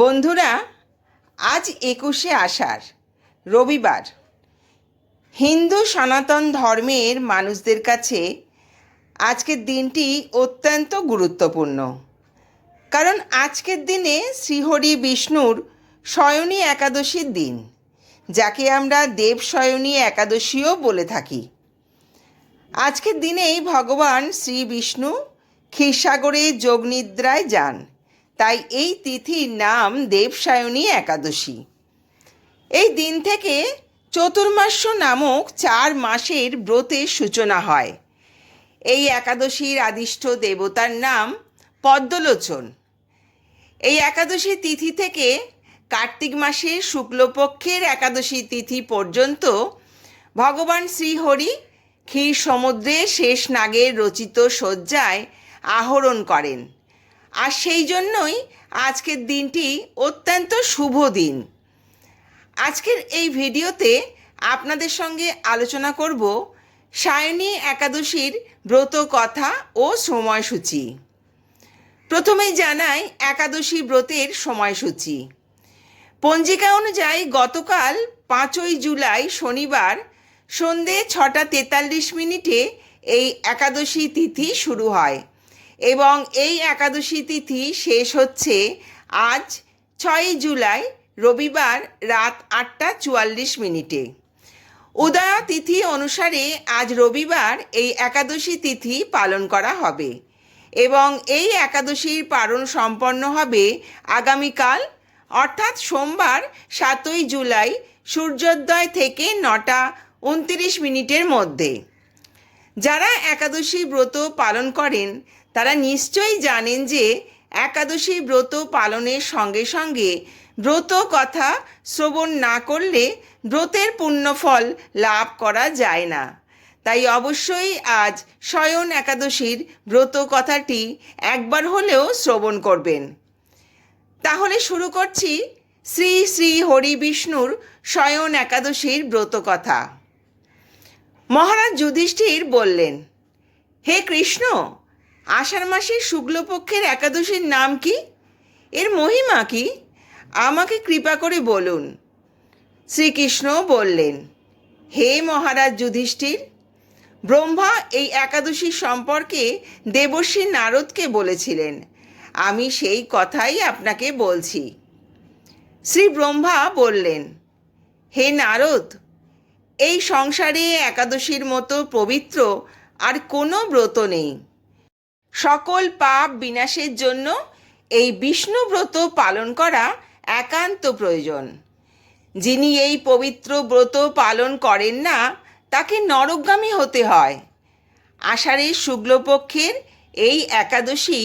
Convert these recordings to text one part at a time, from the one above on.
বন্ধুরা, আজ একুশে আষাঢ়, রবিবার। হিন্দু সনাতন ধর্মের মানুষদের কাছে আজকের দিনটি অত্যন্ত গুরুত্বপূর্ণ। কারণ আজকের দিনে শ্রীহরি বিষ্ণুর শয়নী একাদশীর দিন, যাকে আমরা দেব শয়নী একাদশীও বলে থাকি। আজকের দিনেই ভগবান শ্রী বিষ্ণু ক্ষীরসাগরে যোগনিদ্রায় যান। তাই এই তিথির নাম দেবসায়নী একাদশী। এই দিন থেকে চতুর্মাস্য নামক চার মাসের ব্রতের সূচনা হয়। এই একাদশীর আদিষ্ট দেবতার নাম পদ্মলোচন। এই একাদশী তিথি থেকে কার্তিক মাসের শুক্লপক্ষের একাদশী তিথি পর্যন্ত ভগবান শ্রীহরি ক্ষীর সমুদ্রে শেষ নাগের রচিত শয্যায় আহরণ করেন। আর সেই জন্যই আজকের দিনটি অত্যন্ত শুভ দিন। আজকের এই ভিডিওতে আপনাদের সঙ্গে আলোচনা করব সায়নী একাদশীর ব্রত কথা ও সময়সূচি। প্রথমেই জানাই একাদশী ব্রতের সময়সূচি। পঞ্জিকা অনুযায়ী গতকাল পাঁচই জুলাই শনিবার সন্ধে ছটা তেতাল্লিশ মিনিটে এই একাদশী তিথি শুরু হয়। এবং এই একাদশী তিথি শেষ হচ্ছে আজ ছয়ই জুলাই, রবিবার রাত আটটা চুয়াল্লিশ মিনিটে। উদয়া তিথি অনুসারে আজ রবিবার এই একাদশী তিথি পালন করা হবে এবং এই একাদশীর পালন সম্পন্ন হবে আগামীকাল, অর্থাৎ সোমবার, সাতই জুলাই, সূর্যোদয় থেকে নটা, উনত্রিশ মিনিটের মধ্যে। যারা একাদশী ব্রত পালন করেন, তারা নিশ্চয়ই জানেন যে একাদশী ব্রত পালনের সঙ্গে সঙ্গে ব্রত কথা শ্রবণ না করলে ব্রতের পুণ্যফল লাভ করা যায় না। তাই অবশ্যই আজ শয়ন একাদশীর ব্রত কথাটি একবার হলেও শ্রবণ করবেন। তাহলে শুরু করছি শ্রী শ্রী হরি বিষ্ণুর শয়ন একাদশীর ব্রত কথা। মহারাজ যুধিষ্ঠির বললেন, হে কৃষ্ণ, আষাঢ় মাসের শুক্লপক্ষের একাদশীর নাম কি? এর মহিমা কি? আমাকে কৃপা করে বলুন। শ্রীকৃষ্ণ বললেন, হে মহারাজ যুধিষ্ঠির, ব্রহ্মা এই একাদশী সম্পর্কে দেবর্ষী নারদকে বলেছিলেন। আমি সেই কথাই আপনাকে বলছি। শ্রী ব্রহ্মা বললেন, হে নারদ এই সংসারে একাদশীর মতো পবিত্র আর কোনো ব্রত নেই। সকল পাপ বিনাশের জন্য এই বিষ্ণু ব্রত পালন করা একান্ত প্রয়োজন। যিনি এই পবিত্র ব্রত পালন করেন না, তাকে নরকগামী হতে হয়। আষাঢ়ের শুক্লপক্ষের এই একাদশী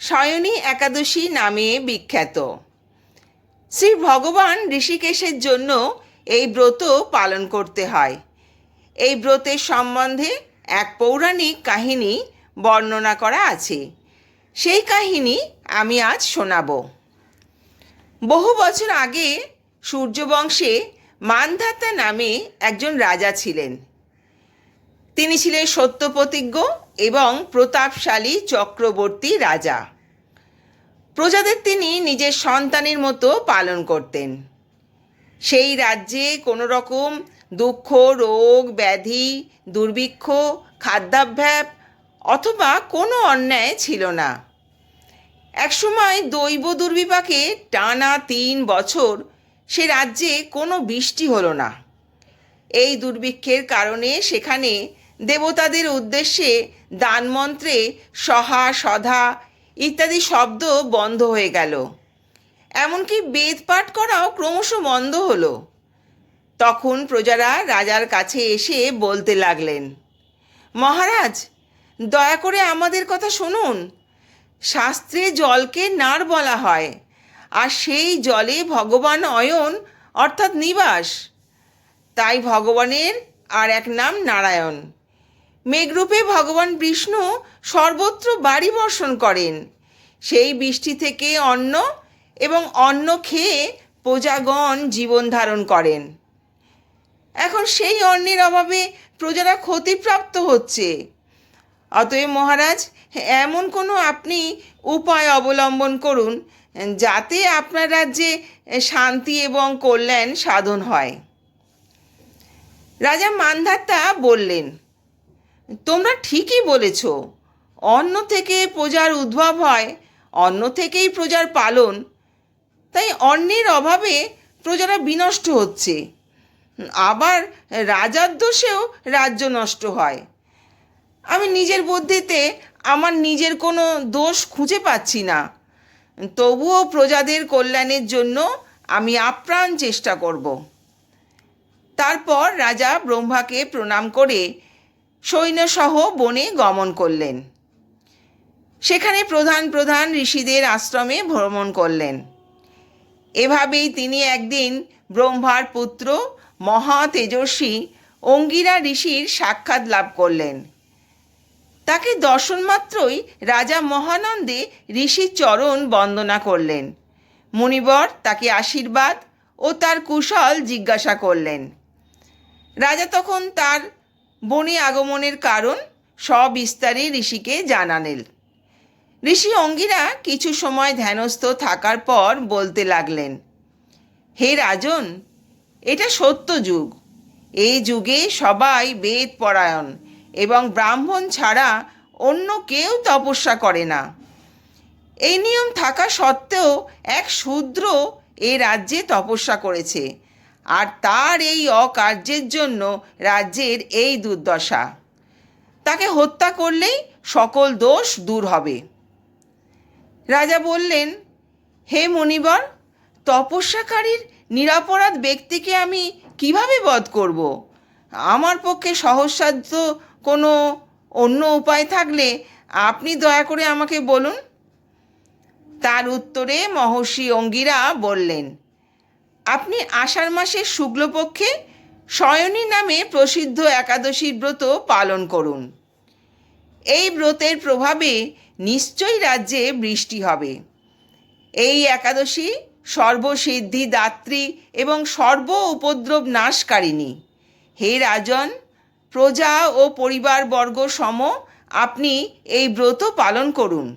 শয়নী একাদশী নামে বিখ্যাত। শ্রী ভগবান ঋষিকেশের জন্য এই ব্রত পালন করতে হয়। এই ব্রতের সম্বন্ধে এক পৌরাণিক কাহিনী বর্ণনা করা আছে। সেই কাহিনী আমি আজ শোনাব। বহু বছর আগে সূর্যবংশে মানধাতা নামে একজন রাজা ছিলেন। তিনি ছিলেন সত্যপ্রতিজ্ঞ এবং প্রতাপশালী চক্রবর্তী রাজা। প্রজাদের তিনি নিজের সন্তানের মতো পালন করতেন। সেই রাজ্যে কোনো রকম দুঃখ, রোগ, ব্যাধি, দুর্ভিক্ষ, খাদ্যাভ্যাপ অথবা কোনো অন্যায় ছিল না। একসময় দৈব দুর্বিপাকে টানা তিন বছর সে রাজ্যে কোনো বৃষ্টি হলো না। এই দুর্ভিক্ষের কারণে সেখানে দেবতাদের উদ্দেশ্যে দানমন্ত্রে সহা সধা ইত্যাদি শব্দ বন্ধ হয়ে গেল। এমনকি বেদ পাঠ করাও ক্রমশ বন্ধ হলো। তখন প্রজারা রাজার কাছে এসে বলতে লাগলেন, মহারাজ, দয়া করে আমাদের কথা শুনুন। শাস্ত্রে জলকে নার বলা হয়, আর সেই জলে ভগবান অয়ন, অর্থাৎ নিবাস। তাই ভগবানের আর এক নাম নারায়ণ। মেঘরূপে ভগবান বিষ্ণু সর্বত্র বাড়ি বর্ষণ করেন। সেই বৃষ্টি থেকে অন্ন এবং অন্ন খেয়ে প্রজাগণ জীবন ধারণ করেন। এখন সেই অন্নের অভাবে প্রজারা ক্ষতিপ্রাপ্ত হচ্ছে। অতএব মহারাজ, এমন কোনো আপনি উপায় অবলম্বন করুন, যাতে আপনার রাজ্যে শান্তি এবং কল্যাণ সাধন হয়। রাজা মান্ধাতা বললেন, তোমরা ঠিকই বলেছ, অন্ন থেকে প্রজার উদ্ভব হয়, অন্ন থেকেই প্রজার পালন তাই অন্নের অভাবে প্রজারা বিনষ্ট হচ্ছে। আবার রাজার দোষেও রাজ্য নষ্ট হয়। আমি নিজের বুদ্ধিতে আমার নিজের কোনো দোষ খুঁজে পাচ্ছি না। তবুও প্রজাদের কল্যাণের জন্য আমি আপ্রাণ চেষ্টা করব। তারপর রাজা ব্রহ্মাকে প্রণাম করে সৈন্যসহ বনে গমন করলেন। সেখানে প্রধান প্রধান ঋষিদের আশ্রমে ভ্রমণ করলেন। এভাবেই তিনি একদিন ব্রহ্মার পুত্র মহা তেজস্বী অঙ্গিরা ঋষির সাক্ষাৎ লাভ করলেন। তাকে দর্শন মাত্রই রাজা মহানন্দে ঋষির চরণ বন্দনা করলেন। মুনিবর তাকে আশীর্বাদ ও তার কুশল জিজ্ঞাসা করলেন। রাজা তখন তার বনে আগমনের কারণ সবিস্তারে ঋষিকে জানালেন। ঋষি অঙ্গিরা কিছু সময় ধ্যানস্থ থাকার পর বলতে লাগলেন, হে রাজন, এটা সত্য যুগ। এই যুগে সবাই বেদ পরায়ণ এবং ব্রাহ্মণ ছাড়া অন্য কেউ তপস্যা করে না। এই নিয়ম থাকা সত্ত্বেও এক শূদ্র এ রাজ্যে তপস্যা করেছে আর তার এই অকার্যের জন্য রাজ্যের এই দুর্দশা। তাকে হত্যা করলেই সকল দোষ দূর হবে। রাজা বললেন, হে মণিবর, তপস্যাকারীর নিরাপরাধ ব্যক্তিকে আমি কীভাবে বধ করব? আমার পক্ষে সহজসাধ্য কোনো অন্য উপায় থাকলে আপনি দয়া করে আমাকে বলুন? তার উত্তরে মহর্ষি অঙ্গিরা বললেন, আপনি আষাঢ় মাসের শুক্লপক্ষে শয়নী নামে প্রসিদ্ধ একাদশীর ব্রত পালন করুন। এই ব্রতের প্রভাবে নিশ্চয়ই রাজ্যে বৃষ্টি হবে। এই একাদশী সর্বসিদ্ধি দাত্রী এবং সর্ব উপদ্রব নাশকারিণী। হে রাজন, প্রজা ও পরিবারবর্গ সম, আপনি এই ব্রত পালন করুন।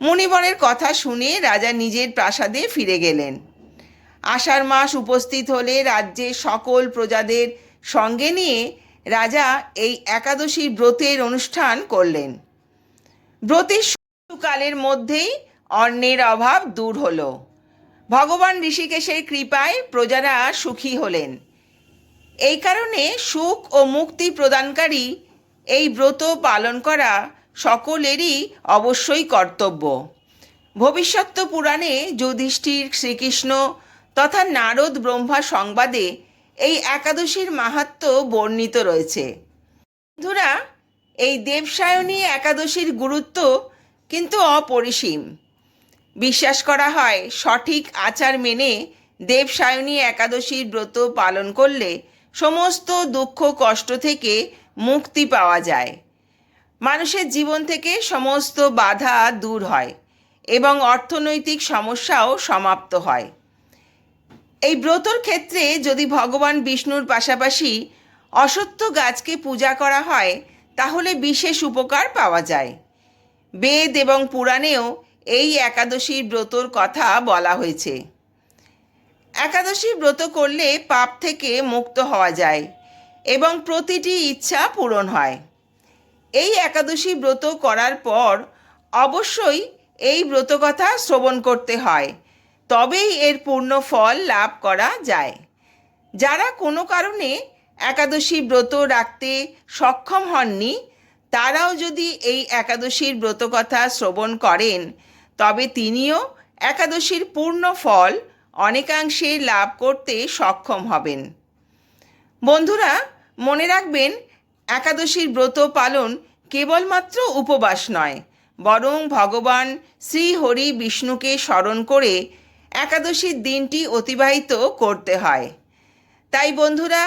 মণিবরের কথা শুনে রাজা নিজের প্রাসাদে ফিরে গেলেন। আষাঢ় মাস উপস্থিত হলে রাজ্যের সকল প্রজাদের সঙ্গে নিয়ে রাজা এই একাদশীর ব্রতের অনুষ্ঠান করলেন। ব্রতের কালের মধ্যেই অন্নের অভাব দূর হলো। ভগবান ঋষিকেশের কৃপায় প্রজারা সুখী হলেন। এই কারণে সুখ ও মুক্তি প্রদানকারী এই ব্রত পালন করা সকলেরই অবশ্যই কর্তব্য। ভবিষ্যৎ পুরাণে যুধিষ্ঠির শ্রীকৃষ্ণ তথা নারদ ব্রহ্মা সংবাদে একাদশীর মাহাত্ম বর্ণিত রয়েছে। বন্ধুরা, এই দেবসায়নী একাদশীর গুরুত্ব কিন্তু অপরিসীম। বিশ্বাস করা হয়, সঠিক আচার মেনে দেবসায়নী একাদশীর ব্রত পালন করলে সমস্ত দুঃখ কষ্ট থেকে মুক্তি পাওয়া যায়। মানুষের জীবন থেকে সমস্ত বাধা দূর হয় এবং অর্থনৈতিক সমস্যাও সমাপ্ত হয়। এই ব্রতর ক্ষেত্রে যদি ভগবান বিষ্ণুর পাশাপাশি অসত্য গাছকে পূজা করা হয়, তাহলে বিশেষ উপকার পাওয়া যায়। বেদ এবং পুরাণেও এই একাদশীর ব্রতর কথা বলা হয়েছে। একাদশী ব্রত করলে পাপ থেকে মুক্ত হওয়া যায় এবং প্রতিটি ইচ্ছা পূরণ হয়। এই একাদশী ব্রত করার পর অবশ্যই এই ব্রতকথা শ্রবণ করতে হয়। তবেই এর পূর্ণ ফল লাভ করা যায়। যারা কোনো কারণে একাদশী ব্রত রাখতে সক্ষম হননি, তারাও যদি এই একাদশীর ব্রতকথা শ্রবণ করেন, তবে তিনিও একাদশীর পূর্ণ ফল অনেকাংশে লাভ করতে সক্ষম হবেন। বন্ধুরা, মনে রাখবেন, একাদশীর ব্রত পালন কেবলমাত্র উপবাস নয়, বরং ভগবান শ্রী হরি বিষ্ণুকে স্মরণ করে একাদশীর দিনটি অতিবাহিত করতে হয়। তাই বন্ধুরা,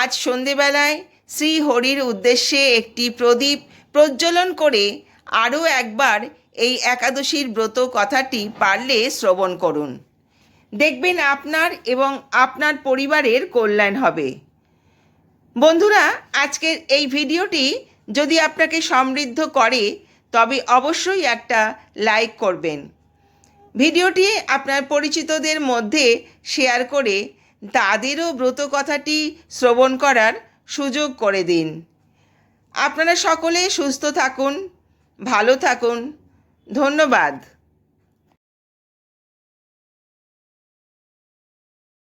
আজ সন্ধেবেলায় শ্রী হরির উদ্দেশ্যে একটি প্রদীপ প্রজ্বলন করে আরও একবার এই একাদশীর ব্রত কথাটি পারলে শ্রবণ করুন। দেখবেন আপনার এবং আপনার পরিবারের কল্যাণ হবে। বন্ধুরা, আজকের এই ভিডিওটি যদি আপনাকে সমৃদ্ধ করে, তবে অবশ্যই একটা লাইক করবেন। ভিডিওটি আপনার পরিচিতদের মধ্যে শেয়ার করে তাদেরও ব্রত কথাটি শ্রবণ করার সুযোগ করে দিন। আপনারা সকলে সুস্থ থাকুন, ভালো থাকুন। ধন্যবাদ।